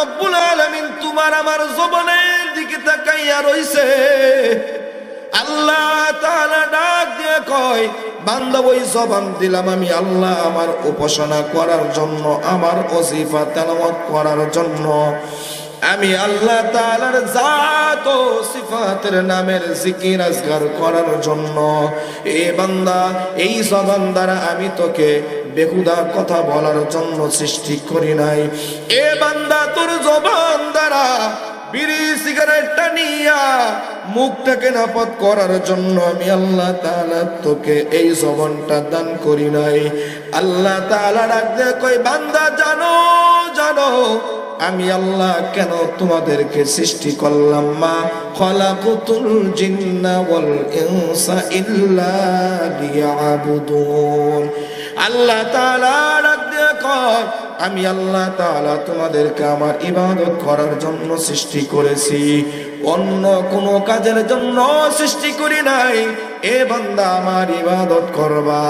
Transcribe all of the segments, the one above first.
রব্বুল আলামিন তোমার আমার জবানের দিকে তাকাইয়া রইছে। আল্লাহ তাআলা ডাক দিয়ে কয়, বান্দা, ওই জবান দিলাম আমি। আল্লাহ আমার উপাসনা করার জন্য, আমার ওজিফা তেলাওয়াত করার জন্য। আমি আল্লাহ তাআলার জাত ও সিফাতের নামের জিকির আজগার করার জন্য। এ বান্দা, এই জবান দ্বারা আমি তোকে বেহুদা কথা বলার জন্য সৃষ্টি করি নাই। এ বান্দা তোর জবান দ্বারা বিড়ি, সিগারেট টানিয়া মুখটাকে নাপদ করার জন্য আমি আল্লাহ তাআলা তোকে এই জবানটা দান করি নাই। আল্লাহ তাআলা ডাকতে কই বান্দা, জানো জানো, আমি আল্লাহ কেন তোমাদেরকে সৃষ্টি করলাম মা? খলাকুতুল জিন্না ওয়াল ইনসা ইল্লা লিয়াবুদুন। আল্লাহ আমি আল্লাহ তাআলা তোমাদেরকে আমার ইবাদত করার জন্য সৃষ্টি করেছি। অন্য কোনো কাজের জন্য সৃষ্টি করি নাই। এ বান্দা আমার ইবাদত করবা,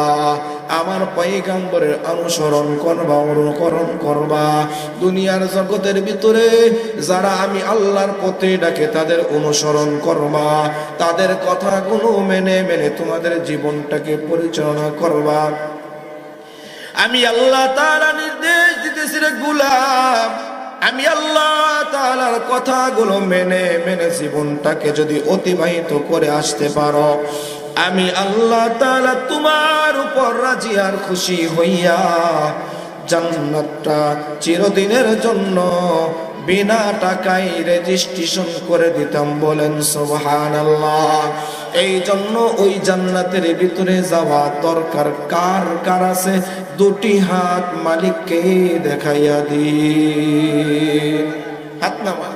আমার পৈগম্বরের অনুসরণ করবা, অনুকরণ করবা। দুনিয়ার জগতের ভিতরে যারা আমি আল্লাহর পথে ডাকে, তাদের অনুসরণ করবা। তাদের কথাগুলো মেনে মেনে তোমাদের জীবনটাকে পরিচালনা করবা। আমি আল্লাহ তালা নির্দেশ দিতেছি রে গুলাম। আমি আল্লাহ তালার কথাগুলো মেনে মেনে জীবনটাকে যদি অতিবাহিত করে আসতে পারো, আমি আল্লাহ তালা তোমার উপর রাজি আর খুশি হইয়া জান্নাতটা চিরদিনের জন্য বিনা টাকায় রেজিস্ট্রেশন করে দিতাম। বলেন, সুবহানাল্লাহ। এই জন্য ওই জান্নাতের ভিতরে যাওয়া দরকার। কার কার আছে? দুটি হাত মালিককে দেখাইয়া দি হাত নামা।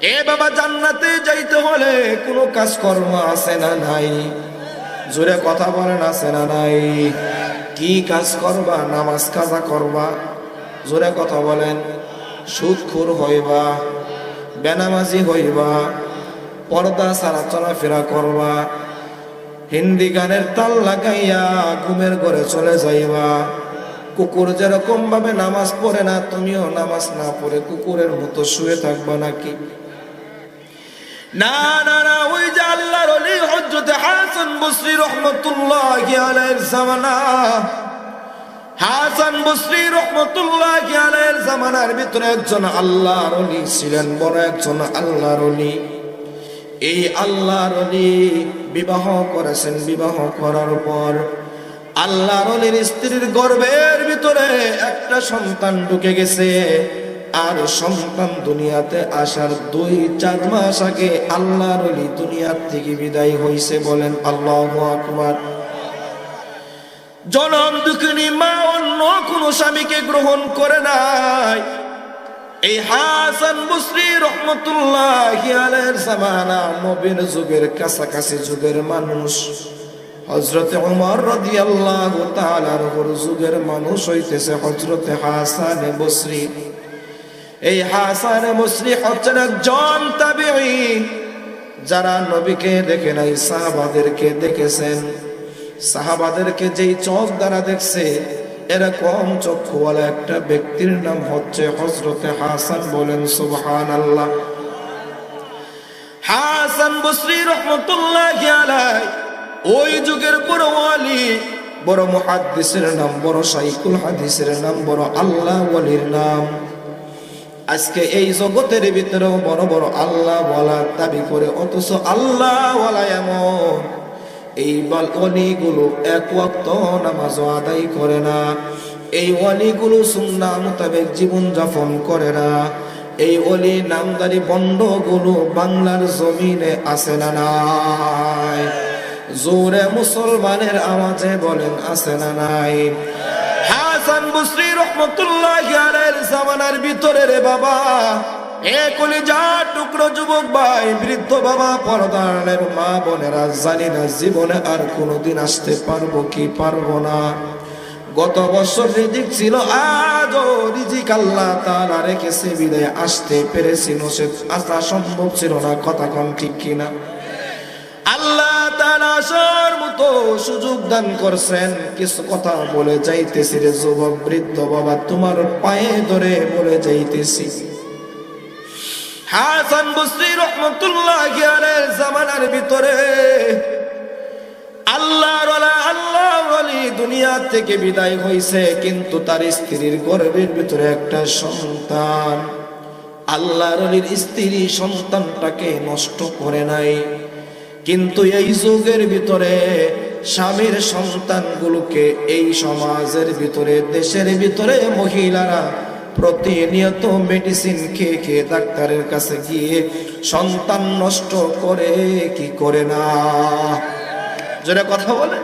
এ বাবা, জান্নাতে যাইতে হলে কোনো কাজকর্ম আছে না নাই? জোরে কথা বলেন, আছে না নাই? কি কাজ করবা? নামাজ কাজা করবা? জোরে কথা বলেন। সুদখুর হইবা, বেনামাজি হইবা, পর্দা ছাড়া চলাফেরা করবা, হিন্দি গানের তাল লাগাইয়া ঘুমের ঘরে চলে যাইবা। কুকুর যেরকম ভাবে নামাজ পড়ে না, তুমিও নামাজ না পড়ে কুকুরের মতো শুয়ে থাকবা নাকি? না না না, ওই যে আল্লাহর অলি হজরতে হাসান বসরি রহমতুল্লাহ জামানা। হাসান বসরি রহমতুল্লাহ আলাইহির জামানার ভিতরে একজন আল্লাহর অলি ছিলেন, বড় একজন আল্লাহর অলি। এই আল্লাহর অলি বিবাহ করেছেন, বিবাহ করার পর আল্লাহর অলির স্ত্রীর গর্ভের ভিতরে একটা সন্তান ঢুকে গেছে। আর সন্তান দুনিয়াতে আসার দুই, চার মাস আগে আল্লাহর অলি দুনিয়ার থেকে বিদায় হইছে বলেন আল্লাহ আকবার। জনম দুঃখিনী মা অন্য কোনো স্বামীকে গ্রহণ করে নাই। এই হাসান বুসরি রহমতুল্লাহ জামানা নবীর যুগের কাছাকাছি যুগের মানুষ। যুগের মানুষ হইতেছে এই যারা নবীকে দেখে নাই, সাহাবাদেরকে দেখেছেন। সাহাবাদেরকে যেই চোখ দ্বারা দেখছে এরকম চক্ষুওয়ালা একটা ব্যক্তির নাম হচ্ছে হজরতে হাসান বলেন সুবহান আল্লাহ হাসান বসরি রহমতুল্লাহ ওই যুগের বড় ওয়ালি, বড় মুহাদ্দিসের নাম, বড় সাইকুল হাদিসের নাম, বড় আল্লাহ ওয়ালির নাম। আজকে এই জগতের ভিতরেও বড় বড় আল্লাহ বলা দাবি করে, অথচ আল্লাহ এমন এই বল অলিগুলো এক ওয়াক্ত নামাজ আদায় করে না। এই অলিগুলো সুন্না মোতাবেক জীবন যাপন করে না। এই অলি নামদারি বন্ডগুলো বাংলার জমিনে আসে না নাই। জোরে মুসলমানের আওয়াজে বলেন, আছে না নাই। হাসান বসরি রহমতুল্লাহ জামানার ভিতরে রে বাবা। কলিজা টুকরো যুবক ভাই, বৃদ্ধ বাবা মা বোনেরা, জানি না জীবনে আর কোনোদিন আসতে পারব কি পারব না। গত বছর ছিল, আজও আল্লাহ রেখেছে, বিদায় আসতে পেরেছি আসা সম্ভব ছিল না, কথা কম ঠিক কিনা। আল্লাহ আসার মতো সুযোগ দান করছেন, কিছু কথা বলে যাইতেছি রে যুবক, বৃদ্ধ বাবা, তোমার পায়ে ধরে বলে যাইতেছি। হাসান বসরি রহমতুল্লাহ গিয়ারের জামানার ভিতরে আল্লাহর ওয়ালি দুনিয়া থেকে বিদায় হইছে, কিন্তু তার স্ত্রীর গর্ভের ভিতরে একটা সন্তান। আল্লাহর স্ত্রী সন্তানটাকে নষ্ট করে নাই। কিন্তু এই যুগের ভিতরে স্বামীর সন্তানগুলোকে এই সমাজের ভিতরে, দেশের ভিতরে মহিলারা প্রতিনিয়ত মেডিসিন খেয়ে খেয়ে ডাক্তারের কাছে গিয়ে সন্তান নষ্ট করে কি করে না? যেটা কথা বলে।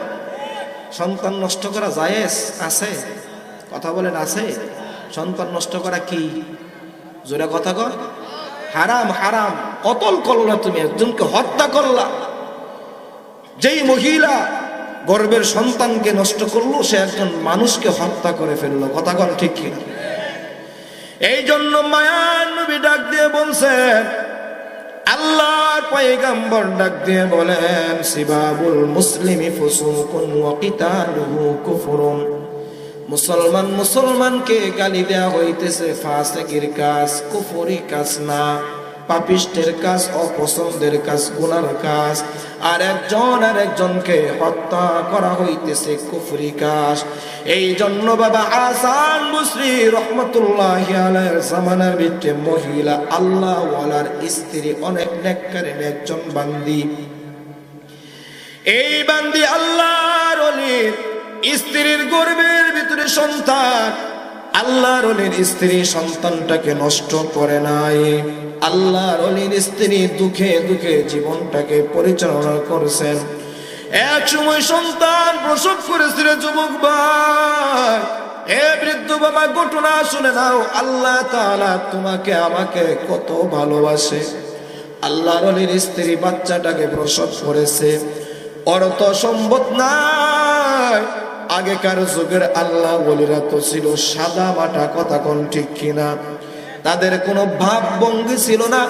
সন্তান নষ্ট করা জায়েজ? আছে। কথা বলেন, আছে। সন্তান নষ্ট করা কি? জোরে কথা কর হারাম হারাম। কতল করলা তুমি? একজনকে হত্যা করলা। যেই মহিলা গর্বের সন্তানকে নষ্ট করল, সে একজন মানুষকে হত্যা করে ফেলল। কথা কন ঠিক কিনা? এই জন্য মায়ান নবী ডাক দিয়ে বলছেন, আল্লাহর পয়গম্বর ডাক দিয়ে বলেন, সিবাবুল মুসলিমি ফুসুকুন ওয়া কিতালুহু কুফরুন। মুসলমান মুসলমানকে গালি দেয়া হইতেছে, ফাসেকের কাজ, কুফরি কাজ না। পাপিষ্টের কাজ, অপছন্দের কাজ, গুনার কাজ। আর একজন আর একজনকে হত্যা করা হইতেছে কুফরি কাজ। এই জন্য বাবা আসান মুসরি রহমতুল্লাহ জামানার ভিতরে মহিলা আল্লাহ ওয়ালার স্ত্রী, অনেক নেককারের একজন বান্দি। এই বান্দি আল্লাহর অলির স্ত্রীর গর্বের ভিতরে সন্তান। আল্লাহর অলির স্ত্রী সন্তানটাকে নষ্ট করে নাই। আল্লাহর অলির স্ত্রী দুঃখে দুঃখে জীবনটাকে পরিচালনা করেছেন। এক সময় সন্তান প্রসব করেছিল যুবক ভাই বৃদ্ধ বাবা, ঘটনা শুনে নাও। আল্লাহ তোমাকে, আমাকে কত স্ত্রী বাচ্চাটাকে প্রসব করেছে। নাই। আগেকার যুগের আল্লাহ বলিরা তো ছিল সাদা মাটা, কথা কোন ঠিক কিনা। তাদের কোনো ভাব ভঙ্গি ছিল না।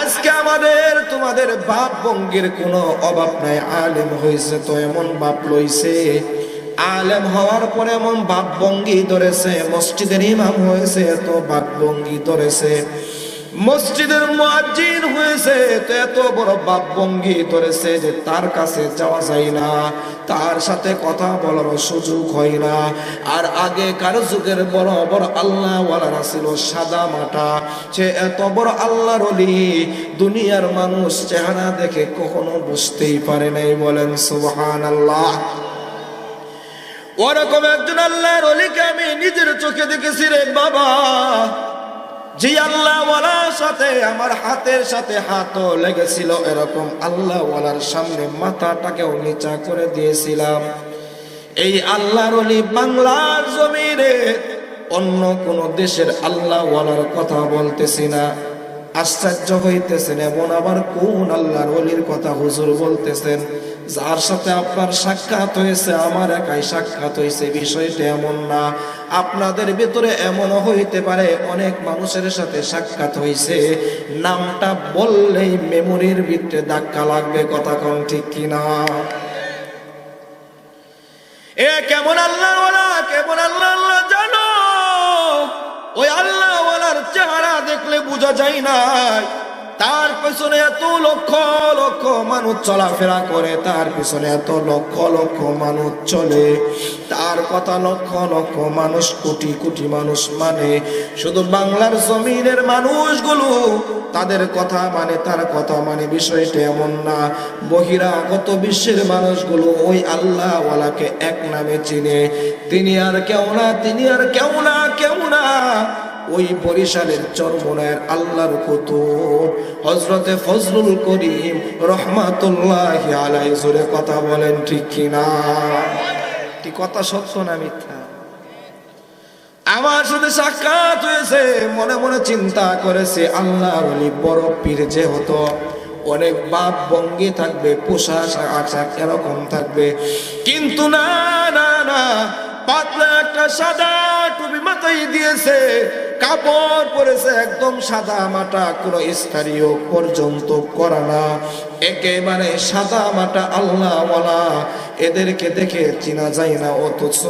আজকে আমাদের, তোমাদের ভাব ভঙ্গির কোনো অভাব নাই। আলেম হয়েছে তো এমন ভাব লইছে। আলেম হওয়ার পরে এমন ভাব ভঙ্গি ধরেছে। মসজিদের ইমাম হয়েছে তো ভাব ভঙ্গি ধরেছে। মসজিদের মুয়াজ্জিন হয়েছে এত বড় বাপ ভঙ্গি ধরেছে যে তার কাছে যাওয়া যায় না। তার সাথে কথা বলার সুযোগ হয় না। আর আগেকার যুগের বড় বড় আল্লাহ ওয়ালারা ছিল সাদা মাটা। সে এত বড় আল্লাহর অলি দুনিয়ার মানুষ চেহারা দেখে কখনো বুঝতেই পারে নাই। বলেন সুবহান আল্লাহ ওরকম একজন আল্লাহর অলিকে আমি নিজের চোখে দেখেছি রে বাবা। যে আল্লাহ ওয়ালার সাথে, আমার হাতের সাথে হাতও লেগেছিল এরকম আল্লাহ ওয়ালার সামনে মাথাটাকেও নিচা করে দিয়েছিলাম। এই আল্লাহর অলি বাংলার জমিরে অন্য কোন দেশের আল্লাহ ওয়ালার কথা বলতেছি না। আশ্চর্য হইতেছেন, এমন আবার কোন আল্লাহর অলির কথা হুজুর বলতেছেন? যার সাথে আপনার সাক্ষাৎ হয়েছে, আমার একাই সাক্ষাৎ হয়েছে, বিষয়টা এমন না। আপনাদের ভেতরে এমনও হইতে পারে, অনেক মানুষের সাথে সাক্ষাৎ হয়েছে নামটা বললেই মেমোরির ভিতরে ধাক্কা লাগবে, কথা কোন ঠিক কিনা। এ কেমন আল্লাহ কেমন আল্লাহ আল্লাহ জানো? ওই আল্লাহ চেহারা দেখলে বোঝা যায় না তার পেছনে এত লক্ষ লক্ষ মানুষ চলাফেরা করে, তার পেছনে এত লক্ষ লক্ষ মানুষ চলে। তার কথা লক্ষ লক্ষ মানুষ, কোটি কোটি মানুষ মানে। শুধু বাংলার জমিনের মানুষগুলো তাদের কথা মানে তার কথা মানে বিষয়টা এমন না। বহিরাগত বিশ্বের মানুষগুলো ওই আল্লাহ ওয়ালাকে এক নামে চিনে। তিনি আর কেউ না, তিনি আর কেউ না কেউ না। ওই বরিশালের চরমনায়ের আল্লাহর কুতুব। হজরতে ফজলুল করিম রহমাতুল্লাহ আলাই জোরে কথা বলেন, ঠিক কিনা কথা সত্য না মিথ্যা? আমার সাথে সাক্ষাৎ হয়েছে, মনে মনে চিন্তা করেছে আল্লাহ বড় পীর যে হতো অনেক বাপ বঙ্গি থাকবে, পোশাক আশাক এরকম থাকবে। কিন্তু না না না, পাতলা একটা সাদা টুপি মাথায় দিয়েছে কাপড় পরেছে একদম সাদা মাটা কোনো স্থানীয় পর্যন্ত করা না। একেবারে সাদা মাটা আল্লাহ এদেরকে দেখে চিনা যায় না অথচ।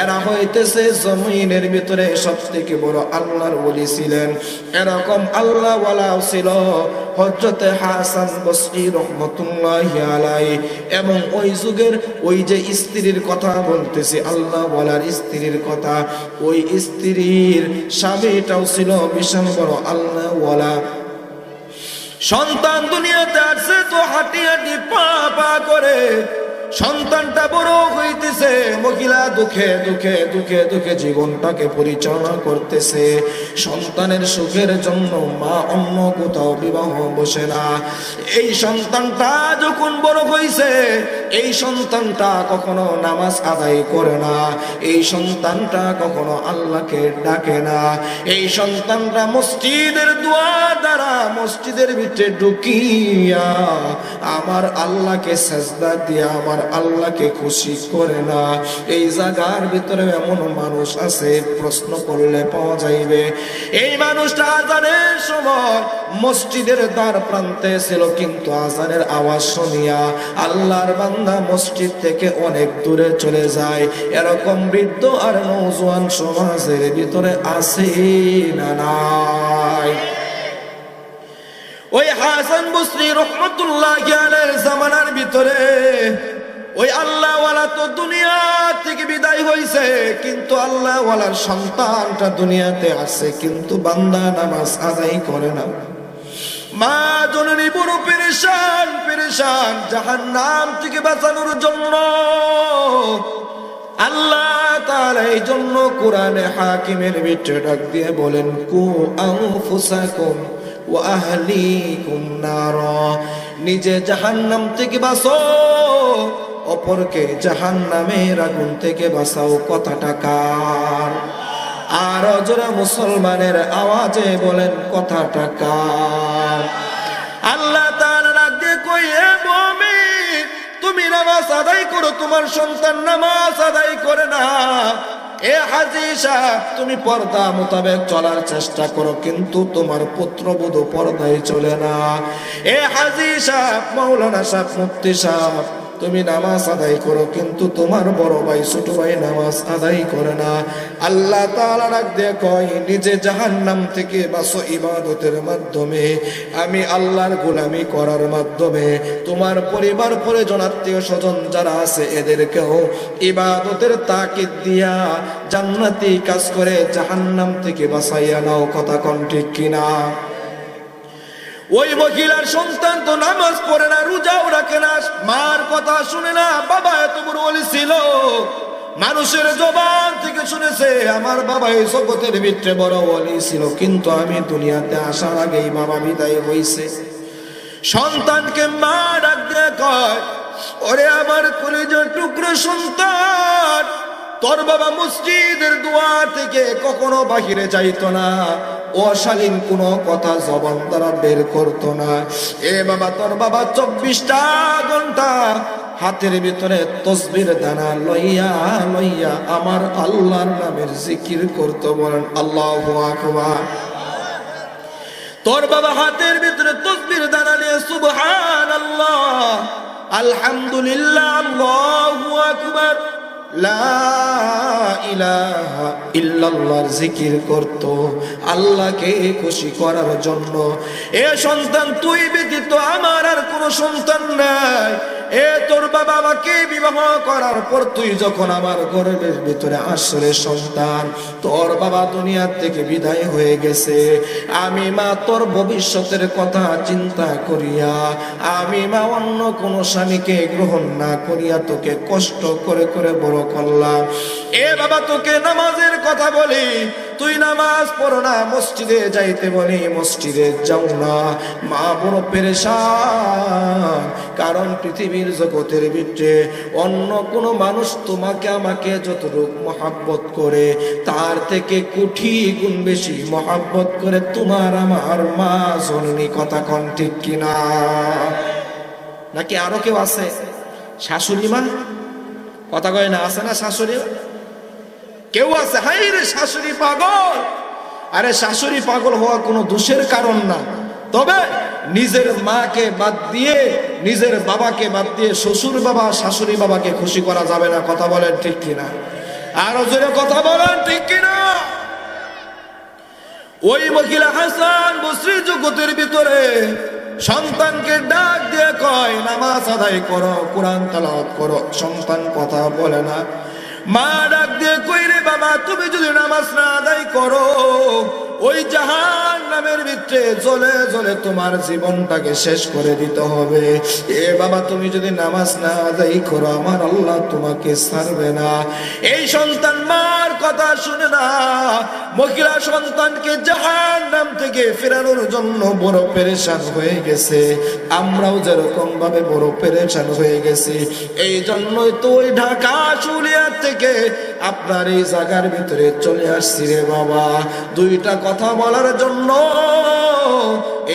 এরা হইতেছে জমিনের ভিতরে সব থেকে বড় আল্লাহর বলি ছিলেন। এরকম আল্লাহওয়ালাও ছিল হজরতে হাসান বসরি রহমতুল্লাহ আলাই এবং ওই যুগের ওই যে স্ত্রীর কথা বলতেছি আল্লাহ বলার স্ত্রীর কথা, ওই স্ত্রীর স্বামীটাও ছিল বিশাল বড় আল্লাহ ওয়ালা সন্তান দুনিয়াতে আসছে তো হাঁটি হাঁটি পা পা করে সন্তানটা বড় হইতেছে, মহিলা দুঃখে দুঃখে দুঃখে দুঃখে জীবনটাকে পরিচালনা করতেছে। সন্তানের সুখের জন্য মা অন্য কোথাও বিবাহ বসে না। এই সন্তানটা যখন বড় হইছে, এই সন্তানটা কখনো নামাজ আদায় করে না। এই সন্তানটা কখনো আল্লাহকে ডাকে না। এই সন্তানটা মসজিদের দোয়া দ্বারা মসজিদের ভিতরে ঢুকিয়া আমার আল্লাহকে সাজদা দিয়া আমার আল্লাহকে খুশি করে না। এই জায়গার ভিতরে এমন মানুষ আছে, প্রশ্ন করলে পাওয়া যাইবে। এই মানুষটা আজানের সময় মসজিদের দ্বার প্রান্তে ছিল, কিন্তু আজানের আওয়াজ শুনিয়া আল্লাহর বান্দা মসজিদ থেকে অনেক দূরে চলে যায়। এরকম বৃদ্ধ আর নৌজওয়ান সমাজের ভিতরে আছে না নাই? ওই হাসান বসরি রহমতুল্লাহ জ্ঞানের জামানার ভিতরে ওই আল্লাহওয়ালা তো দুনিয়া থেকে বিদায় হয়েছে কিন্তু আল্লাহওয়ালার সন্তানটা দুনিয়াতে আছে, কিন্তু বান্দা নামাজ আদায় করে না। মা জননী বড় পেরেশান পেরেশান জাহান নাম থেকে বাঁচানোর জন্য। আল্লাহ তাআলা এই জন্য কোরআনে হাকিমের ভিতরে ডাক দিয়ে বলেন, কু আনফুসাকুম ওয়া আহলিকুম নারা। নিজে জাহান্নাম থেকে বাঁচো। অপরকে জাহান্নামের আগুন থেকে বাঁচাও কথাটা কার? আর অজরা মুসলমানের আওয়াজে বলেন কথাটা কার? আল্লাহ তাআলা ডাক দিয়ে কই হে মুমিন, তুমি নামাজ আদায় করো, তোমার সন্তান নামাজ আদায় করে না। এ হাজি সাহেব, তুমি পর্দা মোতাবেক চলার চেষ্টা করো, কিন্তু তোমার পুত্রবধূ পর্দায় চলে না। এ হাজি সাহেব মৌলানা সাহেব, মুফতি সাহেব তুমি নামাজ আদায় করো, কিন্তু তোমার বড় ভাই, ছোট ভাই নামাজ আদায় করে না। আল্লাহ তাআলা ডাক কয়, নিজে জাহান্নাম থেকে বাসো ইবাদতের মাধ্যমে। আমি আল্লাহর গোলামি করার মাধ্যমে। তোমার পরিবার, পরিজন, আত্মীয় স্বজন যারা আছে, এদেরকেও ইবাদতের তাকিদ দিয়া জান্নাতি কাজ করে জাহান্নাম থেকে বাঁচাইয়া নাও। কথা কন ঠিক কিনা? ওই মহিলার সন্তান তো নামাজ পড়ে না, রোজাও রাখে না। মার কথা শুনে না, বাবা এত বড় বলি ছিল। মানুষের জবান থেকে শুনেছে, আমার বাবা এই জগতের ভিতরে বড় বলি ছিল, কিন্তু আমি দুনিয়াতে আসার আগেই বাবা বিদায় হইছে। সন্তানকে মা ডাক কয়, ওরে আমার কলেজের টুকরো সন্তান তোর বাবা মসজিদের দোয়া থেকে কখনো বাহিরে যাইত না। অশালীন কোনো কথা জবান দ্বারা বের করতো না। এ বাবা, তোর বাবা চব্বিশটা ঘণ্টা হাতের ভিতরে তসবির দানা লইয়া লইয়া আমার আল্লাহর নামের জিকির করতো বলেন, আল্লাহ তোর বাবা হাতের ভিতরে তসবির দানা নিয়ে সুবহান আল্লাহ আলহামদুলিল্লাহ, আল্লাহু আকবার। ইল্লাল্লাহর জিকির করত, আল্লাহকে খুশি করার জন্য। এ সন্তান, তুই ব্যতীত আমার আর কোনো সন্তান নাই। এ তোর বাবা আমাকে বিবাহ করার পর তুই যখন আমার গর্বের ভিতরে আসলে সন্তান, তোর বাবা দুনিয়ার থেকে বিদায় হয়ে গেছে। আমি মা, তোর ভবিষ্যতের কথা চিন্তা করিয়া, আমি মা, অন্য কোনো স্বামীকে গ্রহণ না করিয়া তোকে কষ্ট করে করে বড় করলাম। এ বাবা, তোকে নামাজের কথা বলি। তুই নামাজ পড়ো না, মসজিদে যাইতে বলি মসজিদে যাও না। মা বড় পেরেশান, কারণ পৃথিবীর জগতের ভিতরে অন্য কোনো মানুষ তোমাকে, আমাকে যতটুক মহাব্বত করে, তার থেকে কোটি গুণ বেশি মহাব্বত করে তোমার আমার মা জননী। কথা কন ঠিক কিনা? নাকি আরও কেউ আছে? শাশুড়ি মা? কথা কয় না, আছে না শাশুড়ি? কেউ আছে হাই রে শাশুড়ি পাগল। আরে শাশুড়ি পাগল হওয়া কোনো দোষের কারণ না। তবে নিজের মাকে বাদ দিয়ে, নিজের বাবাকে বাদ দিয়ে শ্বশুর বাবা, শাশুড়ি বাবাকে খুশি করা যাবে না, কথা বলেন ঠিক কিনা? আরও জোরে কথা বলেন ঠিক কিনা? ওই মহিলা হাসান বসরি জগতের ভিতরে সন্তানকে ডাক দিয়ে কয়, নামাজ আদায় করো, কোরআন তালাওয়াত করো। সন্তান কথা বলে না। মা ডাক দিয়ে কইরে বাবা তুমি যদি নামাজ না আদায় করো ওই জাহান নামের ভিতরে জ্বলে জ্বলে তোমার জীবনটাকে শেষ করে দিতে হবে। এ বাবা, তুমি যদি নামাজ না আদায় করো, আমার আল্লাহ তোমাকে ছাড়বে না। এই সন্তান মার কথা শুনে না, মহিলা সন্তানকে জাহান নাম থেকে ফেরানোর জন্য বড় পেরেশান হয়ে গেছে। আমরাও যেরকম ভাবে বড় পেরেশান হয়ে গেছি, এই জন্যই তো ওই ঢাকা চুলিয়ার থেকে আপনার এই জায়গার ভিতরে চলে আসছি রে বাবা। দুইটা কথা বলার জন্য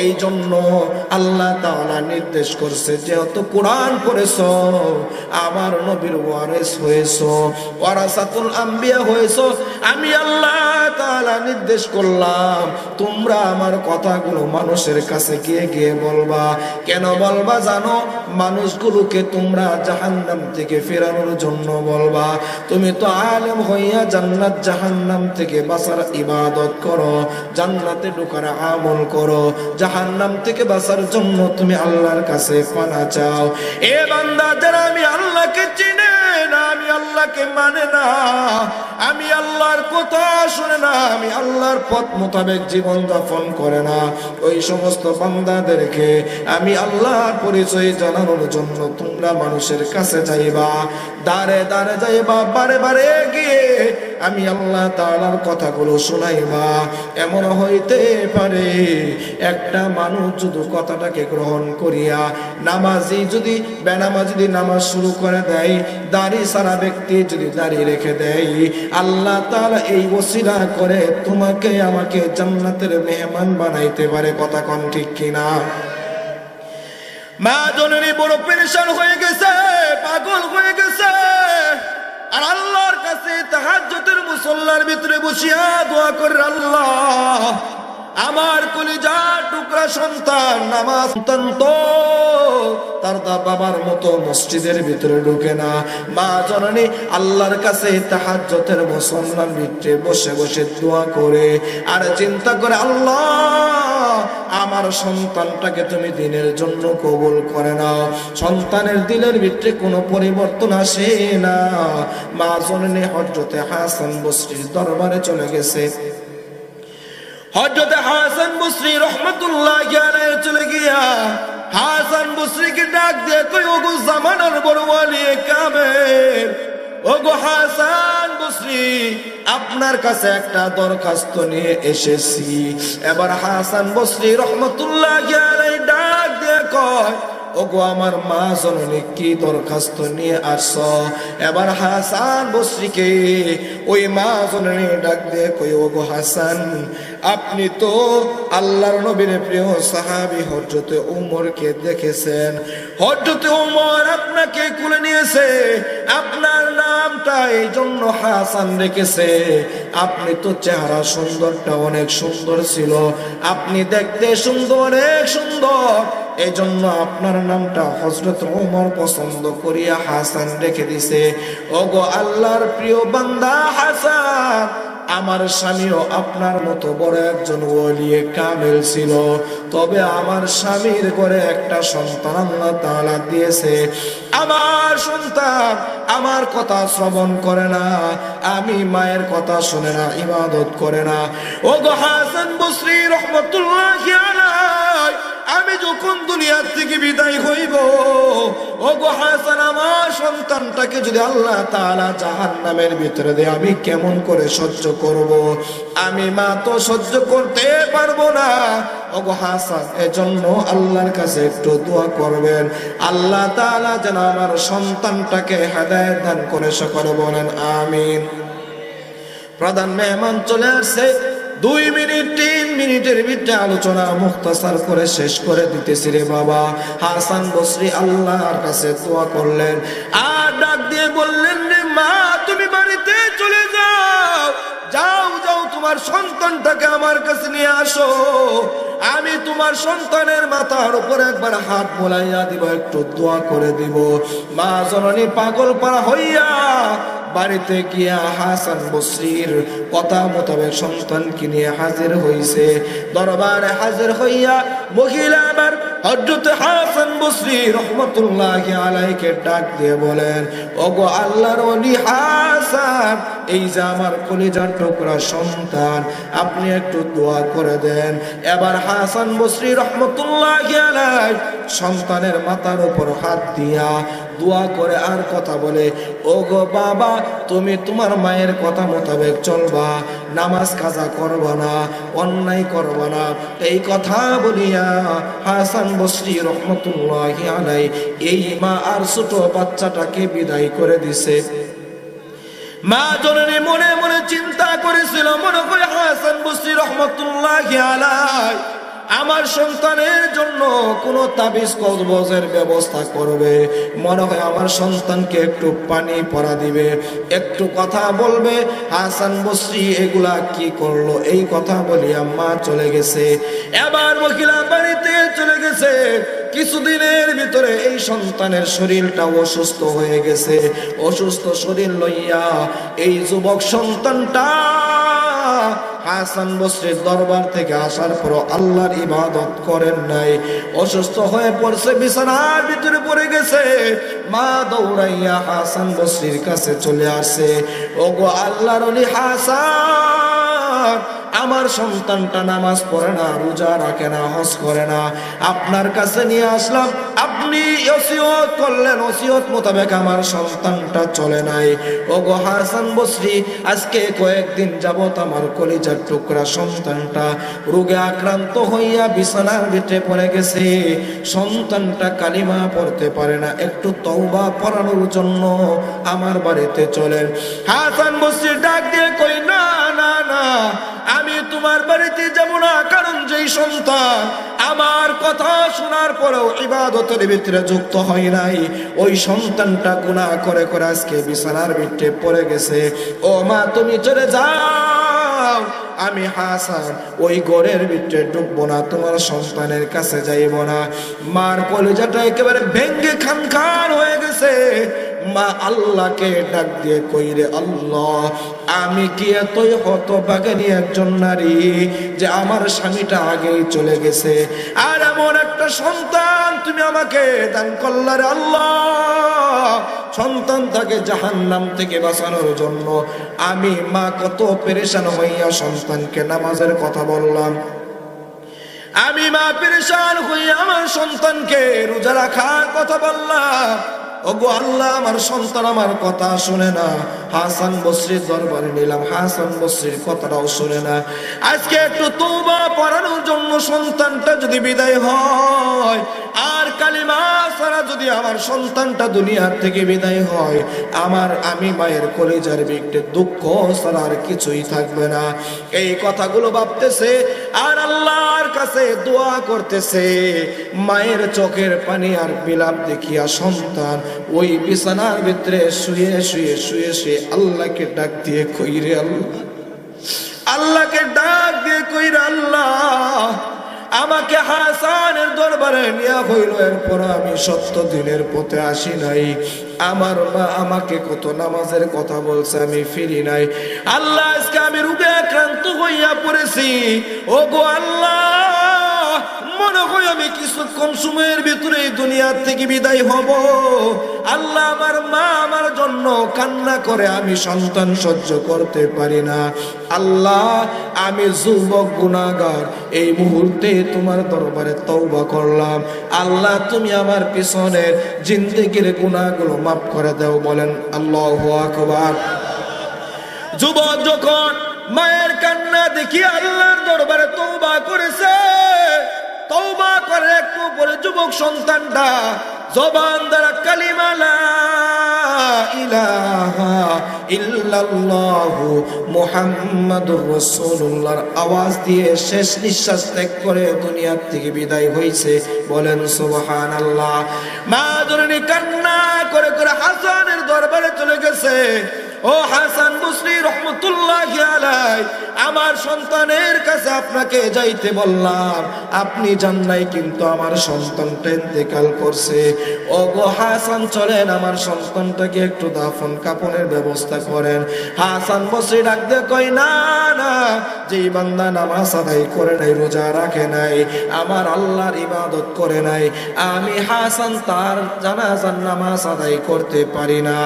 এই জন্য আল্লাহ তাআলা নির্দেশ করছে যেহেতু কোরআন পড়েছ আমার নবীর ওয়ারেস হয়েছ, ওয়ারাসাতুল আম্বিয়া হয়েছ। আমি আল্লাহ তাআলা নির্দেশ করলাম, তোমরা আমার কথাগুলো মানুষের কাছে গিয়ে গিয়ে বলবা। কেন বলবা জানো? মানুষগুলোকে তোমরা জাহান্নাম থেকে ফেরানোর জন্য বলবা। তুমি তো আলেম হইয়া জান্নাত জাহান্নাম থেকে বাঁচার ইবাদত করো, জান্নাতে ঢোকার আমল করো জাহান্নাম থেকে বাঁচার জন্য তুমি আল্লাহর কাছে পানা চাও। এ বান্দা যারা আমি আল্লাহকে চিনে না আমি আল্লাহকে মানে না। আমি আল্লাহর কথা শুনে না, আমি আল্লাহর পথ মোতাবেক জীবন করে না। ওই সমস্ত বান্দাদেরকে আমি আল্লাহর পরিচয় জানানোর জন্য তোমরা মানুষের কাছে যাইবা। দাঁড়ে দাঁড়ে যাইবা, বারে বারে গিয়ে আমি আল্লাহ তাআলার কথাগুলো শোনাইবা। এমন হইতে পারে একটা মানুষ যদি কথাটাকে গ্রহণ করিয়া নামাজি, যদি বেনামাজি যদি নামাজ শুরু করে দেয় দাড়ি সারা ব্যক্তি যদি দাড়ি রেখে দেয়, আল্লাহ তাআলা এই ওসিলা করে তোমাকে আমাকে জান্নাতের মেহমান বানাইতে পারে। কথা কন ঠিক কিনা? মা জননী বড় পেরেশান হয়ে গেছে, পাগল হয়ে গেছে। আর আল্লাহর কাছে তাহাজ্জুদের মুসল্লার ভিতরে বসিয়া দোয়া করে আল্লাহ আমার কলিজা টুকরা সন্তান, নামাজ তো। তার বাবার মতো মসজিদের ভিতরে ঢুকে না। মা জননী আল্লাহর কাছে তাহাজ্জতের মুসলমান ভিতরে বসে বসে দোয়া করে। আর চিন্তা করে, আল্লাহ, আমার সন্তানটাকে তুমি দিনের জন্য কবুল করে নাও। সন্তানের দিলের ভিতরে কোনো পরিবর্তন আসে না। মা জননী হজরতে হাসান বসরির দরবারে চলে গেছে। হজরতে হাসান বসরি রহমতুল্লাহ জ্ঞানে চলে গিয়া হাসান বসরিকে ডাক দিয়ে কই ওগো জামানার বড় ওয়ালি কামের ওগো হাসান বসরি, আপনার কাছে একটা দরখাস্ত নিয়ে এসেছি। এবার হাসান বসরি রহমতুল্লাহ জ্ঞানে ডাক দিয়ে কয়, ওগো আমার মা জননী, কি দরখাস্ত নিয়ে আসছ? এবার হাসান বসরিকে ওই মা জননী ডাক দিয়ে কই ওগো হাসান আপনি তো আল্লাহর নবীর প্রিয় সাহাবি হজরতে উমরকে দেখেছেন। হজরতে উমর আপনাকে কুলে নিয়েছে। আপনার নামটা এই জন্য হাসান রেখেছে। আপনি তো চেহারা সুন্দরটা অনেক সুন্দর ছিল। আপনি দেখতে সুন্দর, অনেক সুন্দর। এই জন্য আপনার নামটা হজরত ওমর পছন্দ করিয়া হাসান রেখে দিছে। ওগো আল্লাহর প্রিয় বান্দা হাসান আমার স্বামীও আপনার মতো বড় একজন ওলিয়ে কামেল ছিল। তবে আমার স্বামীর ঘরে একটা সন্তান আল্লাহ তাআলা দিয়েছে। আমার সন্তান আমার কথা শ্রবণ করে না, আমি মায়ের কথা শুনে না, ইবাদত করে না। ও গো হাসান বসরি রহমতুল্লাহ আমি যখন দুনিয়ার থেকে বিদায় হইব ও হাসান, আমার সন্তানটাকে যদি আল্লাহ তাআলা জাহান্নামের ভিতরে দেয়, আমি কেমন করে সহ্য করব? আমি মা তো সহ্য করতে পারব না। ও হাসান, এজন্য আল্লাহর কাছে একটু দোয়া করবেন। আল্লাহ তাআলা যেন আমার সন্তানটাকে হেদায়েত দান করে সকলে বলেন, আমিন। প্রধান মেহমান চলে আসছে। দুই মিনিট, তিন মিনিটের ভিতরে আলোচনা মুক্তাসার করে শেষ করে দিতেছি রে বাবা। হাসান বসরি আল্লাহর কাছে দোয়া করলেন। আর ডাক দিয়ে বললেন, রে মা, তুমি বাড়িতে চলে যাও। যাও যাও, তোমার সন্তানটাকে আমার কাছে নিয়ে আসো। আমি তোমার সন্তানের মাথার উপরে একবার হাত মোলাইয়া দিব, একটু দোয়া করে দিব। মা জননী পাগল পারা হইয়া বাড়িতে গিয়া হাসান বসির কথা মোতাবেক সন্তানকে নিয়ে হাজির হইছে। দরবারে হাজির হইয়া মহিলা আবার হজরত হাসান বসরি রহমতুল্লাহ আলাইকে ডাক দিয়ে বলেন, ওগো আল্লাহর অলি হাসান, এই যে আমার কলিজার টুকরা সন্তান, আপনি একটু দোয়া করে দেন। এবার হাসান বসরি রহমতুল্লাহ আলাই সন্তানের মাথার উপর হাত দিয়া দোয়া করে আর কথা বলে ও গো বাবা, তুমি তোমার মায়ের কথা মোতাবেক চলবা। নামাজ কাজা করব না, অন্যায় করব না। এই কথা বলিয়া হাসান বসরি রহমতুল্লাহ আলাই এই মা আর ছোট বাচ্চাটাকে বিদায় করে দিছে। মা জননী মনে মনে চিন্তা করেছিল, মনে করে হাসান বসরি রহমতুল্লাহ আলাই আমার সন্তানের জন্য কোন তাবিজ কবজের ব্যবস্থা করবে। মনে হয় আমার সন্তানকে একটু পানি পরা দিবে। একটু কথা বলবে, হাসান বসরি এগুলা কি করল? এই কথা বলিয়া মা চলে গেছে। এবার মহিলা বাড়িতে চলে গেছে। কিছুদিনের ভিতরে এই সন্তানের শরীরটা অসুস্থ হয়ে গেছে। অসুস্থ শরীর লইয়া এই যুবক সন্তানটা হাসান বসরির দরবার থেকে আসার পর আল্লাহর ইবাদত করেন নাই। অসুস্থ হয়ে পড়ছে, বিছানার ভিতরে পড়ে গেছে। মা দৌড়াইয়া হাসান বসরির কাছে চলে আসে। ওগো আল্লাহর অলি হাসান আমার সন্তানটা নামাজ পড়ে না, রোজা রাখে না, হজ করে না। আপনার কাছে নিয়ে আসলাম, আপনি ওসিয়ত করলেন, ওসিয়ত মোতাবেক আমার সন্তানটা চলে নাই। ও গো হাসান বসরি, আজকে কয়েকদিন যাবত আমার কলিজার টুকরা সন্তানটা রোগে আক্রান্ত হইয়া বিছানার ভিতরে পড়ে গেছে। সন্তানটা কালিমা পড়তে পারে না, একটু তওবা পড়ানোর জন্য আমার বাড়িতে চলেন। হাসান বসরি ডাক দিয়ে কই, না না না তোমার বাড়িতে যাব না, কারণ যেই সন্তান আমার কথা শোনার পরেও ইবাদতের ভিতরে যুক্ত হয় নাই। ওই সন্তানটা গুনাহ করে করে আজকে বিছানার ভিতরে পড়ে গেছে। ও মা, তুমি চলে যাও। আমি হাসান, ওই গড়ের ভিতরে ঢুকবো না, তোমার সন্তানের কাছে যাইব না। মার কলেজাটা একেবারে ভেঙ্গে খান খান হয়ে গেছে। মা আল্লাহকে ডাক দিয়ে কইরে আল্লাহ, আমি কি এতই হতভাগিনী একজন নারী যে আমার স্বামীটা আগেই চলে গেছে? আর এমন একটা সন্তান তুমি আমাকে দান করলারে আল্লাহ। সন্তান তাকে জাহান নাম থেকে বাঁচানোর জন্য আমি মা কত পেরেশান হইয়া সন্তানকে নামাজের কথা বললাম। আমি মা পেরেশান হইয়া আমার সন্তানকে রোজা রাখার কথা বললাম। ওগো আল্লাহ, আমার সন্তান আমার কথা শুনে না। হাসান বসরির দরবারে নিলাম। হাসান বসরির কথাটাও শুনে না। আজকে একটু তৌবা পড়ানোর জন্য সন্তানটা যদি বিদায় হয়, আর কালিমা ছাড়া যদি আমার সন্তানটা দুনিয়ার থেকে বিদায় হয়, আমার আমি মায়ের কলেজার বিকটে দুঃখ ছাড়া আর কিছুই থাকবে না। এই কথাগুলো ভাবতেছে, আর আল্লাহর কাছে দোয়া করতেছে, মায়ের চোখের পানি আর বিলাপ দেখিয়া সন্তান ওই বিছানার ভিতরে শুয়ে শুয়ে শুয়ে শুয়ে আল্লাহকে ডাক দিয়ে কইরে আল্লাহ। আল্লাহকে ডাক দিয়ে কইরে আল্লাহ, আমাকে হাসানের দরবারে নিয়ে হইল, এরপর আমি সত্য দিনের পথে আসি নাই। আমার মা আমাকে কত নামাজের কথা বলছে, আমি ফিরি নাই। আল্লাহ, আজকে আমি রোগে আক্রান্ত হইয়া পড়েছি। ও গো আল্লাহ মনে হয় আমি কিছুক্ষণ সময়ের ভিতরে এই দুনিয়ার থেকে বিদায় হব। আল্লাহ আমার মা আমার জন্য কান্না করে আমি সন্তান সহ্য করতে পারি না। আল্লাহ, আমি যুবক, গুণাগার, এই মুহূর্তে তোমার দরবারে তৌবা করলাম। আল্লাহ, তুমি আমার পিছনের জিন্দেগির গুণাগুলো মাফ করে দাও বলেন আল্লাহ আকবার। যুবক যখন মায়ের কান্না দেখি আল্লাহর দরবারে তৌবা করেছে তৌবা করে একটু পরে যুবক সন্তানটা জবান দ্বারা ইলাহা আওয়াজ দিয়ে শেষ নিঃশ্বাস ত্যাগ করে দুনিয়ার থেকে বিদায় হয়েছে। বলেন, সুবহানাল্লাহ। মা জননী কান্না করে করে হাসানের দরবারে চলে গেছে। ও হাসান মুসলি রহমতুল্লাহ আমার সন্তানের কাছে আপনাকে যাইতে বললাম, আপনি যান নাই কিন্তু আমার সন্তানটা ইন্তেকাল করছে। ও গো হাসান, চলেন, আমার সন্তানটাকে একটু দাফন কাপনের ব্যবস্থা করেন। হাসান বসে ডাক দিয়ে কই না না, যেই বান্দা নামাজ আদায় করে নাই, রোজা রাখে নাই, আমার আল্লাহর ইবাদত করে নাই, আমি হাসান তার জানাজার নামাজ আদায় করতে পারি না।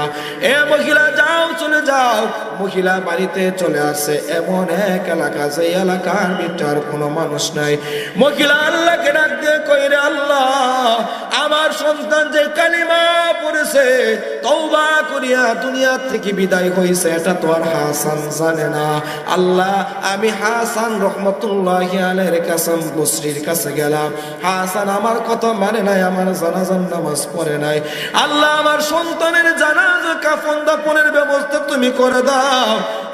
এ মহিলা, যাও, চলে যাও। মহিলা বাড়িতে চলে আসে, এমন এক এলাকা যে এলাকার ভিতর কোনো মানুষ নাই। মহিলা আল্লাহকে ডাক দিয়ে কইরে আল্লাহ, আমার সন্তান যে কালিমা পড়েছে, তওবা করিয়া দুনিয়া থেকে বিদায় হয়েছে এটা তো আর হাসান জানে না। আল্লাহ, আমি হাসান রহমতুল্লাহ আলের কাসম বসরির কাছে গেলাম। হাসান আমার কথা মানে নাই, আমার জানাজান নামাজ পড়ে নাই। আল্লাহ, আমার সন্তানের জানাজা কাফন দাপনের ব্যবস্থা তুমি করে দাও।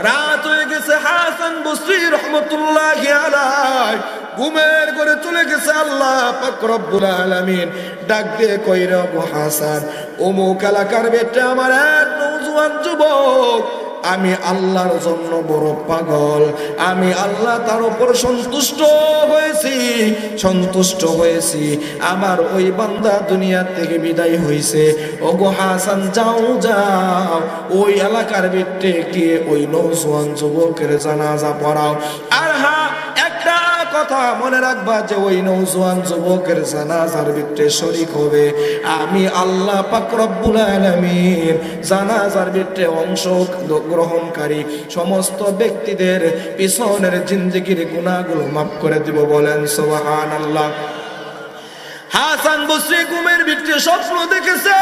রাত হয়ে গেছে, হাসান বসরি রহমতুল্লাহ ঘুমের করে চলে গেছে আল্লাহ রব্বুল আলামিন। ডাক দিয়ে কইর আবু হাসান, অমুক এলাকার বেটে আমার এক নৌজুয়ান যুবক আমি আল্লাহর জন্য বড় পাগল। আমি আল্লাহ তার উপর সন্তুষ্ট হয়েছি সন্তুষ্ট হয়েছি। আমার ওই বান্দা দুনিয়া থেকে বিদায় হয়েছে। ও গো হাসান, যাও যাও। ওই এলাকার ভিত্তে গিয়ে ওই নৌজওয়ান যুবকের জানাজা পড়াও। কথা মনে রাখবা যে ওই নৌজওয়ান যুবকের জানাজার ভিতরে শরিক হবে। আমি আল্লাহ পাক রব্বুল আলামিন জানাজার ভিতরে অংশ গ্রহণকারী সমস্ত ব্যক্তিদের পিছনের জিন্দগির গুণাগুলো মাফ করে দিব বলেন সোহান আল্লাহ হাসান বসরি ঘুমের ভিতরে স্বপ্ন দেখেছে।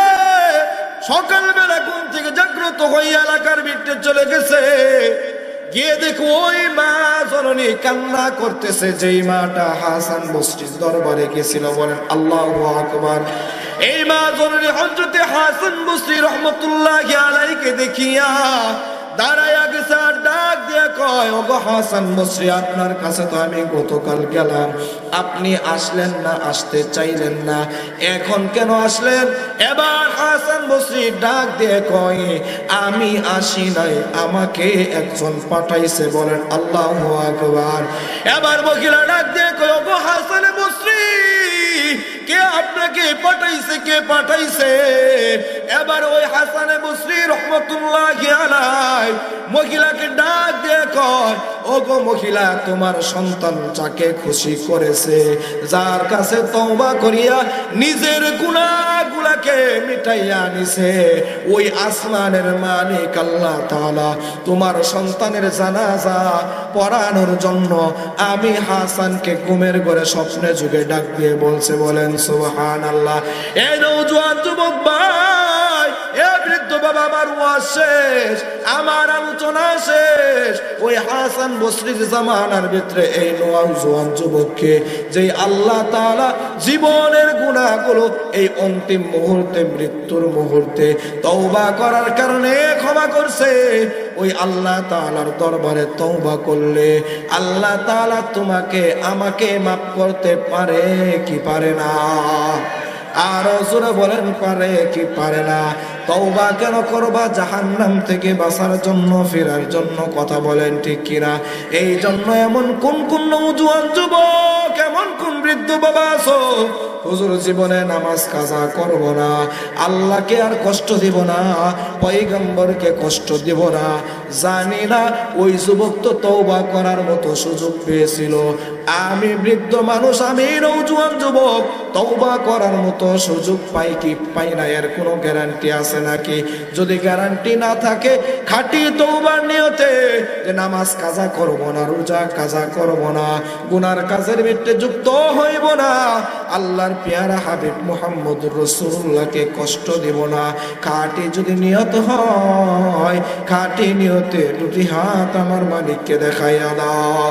সকালবেলা ঘুম থেকে জাগ্রত হয়ে এলাকার ভিতরে চলে গেছে। গিয়ে দেখো ওই মা জননী কান্না করতেছে, যেই মাটা হাসান বস্তির দরবারে গেছিল, বলেন, আল্লাহ আকবর। এই মা জননী হজরতে হাসান বস্তি রহমতুল্লাহ আলাইকে দেখিয়া ডাক কয় হাসান আপনার কাছে তো আমি গতকাল গেলাম। আপনি আসলেন না, আসতে চাইলেন না। এখন কেন আসলেন? এবার হাসান বসরি ডাক দিয়ে কয়, আমি আসি নাই, আমাকে একজন পাঠাইছে। বলেন, আল্লাহ আকবার। এবার মহিলা ডাক দিয়ে কয়, ওগো হাসান বসরি কে আপনাকে পাঠাইছে কে পাঠাইছে? এবার ওই হাসানে বসরি রহমতুল্লাহ মহিলাকে ডাক দিয়ে কর ও গো মহিলা, তোমার সন্তান যাকে খুশি করেছে, যার কাছে তওবা করিয়া নিজের গুনাহগুলাকে মিটাইয়া নিছে, ওই আসমানের মালিক আল্লাহ তাআলা তোমার সন্তানের জানাজা পড়ানোর জন্য আমি হাসানকে ঘুমের ঘরে স্বপ্নে যুগে ডাক দিয়ে বলছে, বলেন সুবহান আল্লাহ এই নৌজওয়ান যুবক ভাই এ বৃদ্ধ বাবা আমার ওয়াজ শেষ, আমার আলোচনা শেষ। ওই হাসান বসরির জামানার ভিতরে এই নৌজওয়ান যুবককে আল্লাহ জীবনের গুণাগুলো এই অন্তিম মুহূর্তে, মৃত্যুর মুহূর্তে তওবা করার কারণে ক্ষমা করছে। ওই আল্লাহ তাআলার দরবারে তওবা করলে আল্লাহ তাআলা তোমাকে, আমাকে মাফ করতে পারে কি পারে না? আর জোরে বলেন, পারে কি পারে না? তওবা কেন করবা? জাহান্নাম থেকে বাঁচার জন্য, ফেরার জন্য কথা বলেন, ঠিক কিনা? এই জন্য এমন কোন কোন নৌজওয়ান যুবক, এমন কোন বৃদ্ধ বাবা আছো? হুজুর জীবনে নামাজ কাজা করব না। আল্লাহকে আর কষ্ট দিব না, পয়গম্বরকে কষ্ট দিব না। জানি না, ওই যুবক তো তওবা করার মতো সুযোগ পেয়েছিল। আমি বৃদ্ধ মানুষ, আমি নৌজওয়ান যুবক, তওবা করার মতো সুযোগ পাই কি পাই না, এর কোনো গ্যারান্টি আছে নাকি? যদি গ্যারান্টি না থাকে, খাঁটি তওবার নিয়তে যে নামাজ কাজা করব না, রোজা কাজা করব না, গুনার কাজের ভিত্তে যুক্ত হইব না, আল্লাহর পেয়ারা হাবিব মুহাম্মদ রসুল্লাহকে কষ্ট দেব না। খাঁটি যদি নিয়ত হয়, খাঁটি নিয়তে দুটি হাত আমার মালিককে দেখাইয়া দাও।